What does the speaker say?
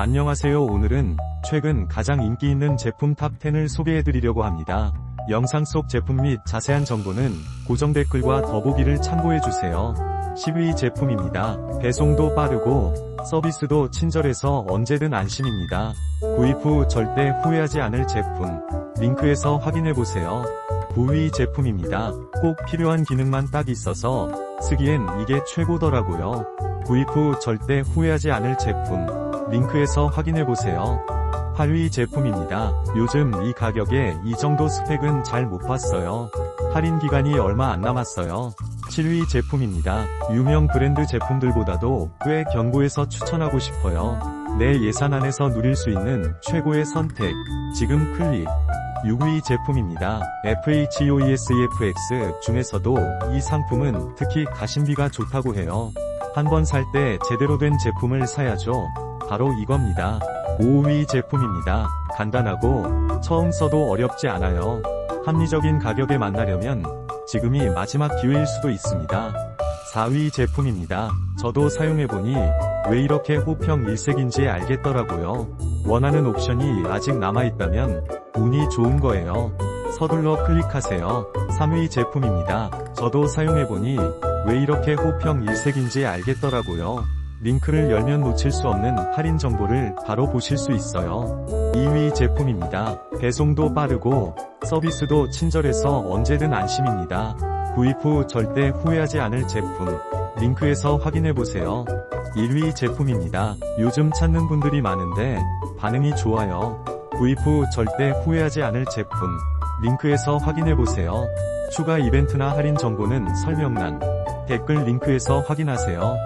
안녕하세요 오늘은 최근 가장 인기 있는 제품 탑10을 소개해드리려고 합니다. 영상 속 제품 및 자세한 정보는 고정 댓글과 더보기를 참고해주세요. 10위 제품입니다. 배송도 빠르고 서비스도 친절해서 언제든 안심입니다. 구입 후 절대 후회하지 않을 제품 링크에서 확인해보세요. 9위 제품입니다. 꼭 필요한 기능만 딱 있어서 쓰기엔 이게 최고더라고요. 구입 후 절대 후회하지 않을 제품 링크에서 확인해보세요. 8위 제품입니다. 요즘 이 가격에 이 정도 스펙은 잘 못 봤어요. 할인 기간이 얼마 안 남았어요. 7위 제품입니다. 유명 브랜드 제품들보다도 꽤 견고해서 추천하고 싶어요. 내 예산 안에서 누릴 수 있는 최고의 선택. 지금 클릭. 6위 제품입니다. FHOESEFX 중에서도 이 상품은 특히 가심비가 좋다고 해요. 한 번 살 때 제대로 된 제품을 사야죠. 바로 이겁니다. 5위 제품입니다. 간단하고 처음 써도 어렵지 않아요. 합리적인 가격에 만나려면 지금이 마지막 기회일 수도 있습니다. 4위 제품입니다. 저도 사용해보니 왜 이렇게 호평 일색인지 알겠더라고요. 원하는 옵션이 아직 남아있다면 운이 좋은 거예요. 서둘러 클릭하세요. 3위 제품입니다. 저도 사용해보니 왜 이렇게 호평 일색인지 알겠더라고요. 링크를 열면 놓칠 수 없는 할인 정보를 바로 보실 수 있어요. 2위 제품입니다. 배송도 빠르고 서비스도 친절해서 언제든 안심입니다. 구입 후 절대 후회하지 않을 제품 링크에서 확인해보세요. 1위 제품입니다. 요즘 찾는 분들이 많은데 반응이 좋아요. 구입 후 절대 후회하지 않을 제품 링크에서 확인해보세요. 추가 이벤트나 할인 정보는 설명란, 댓글 링크에서 확인하세요.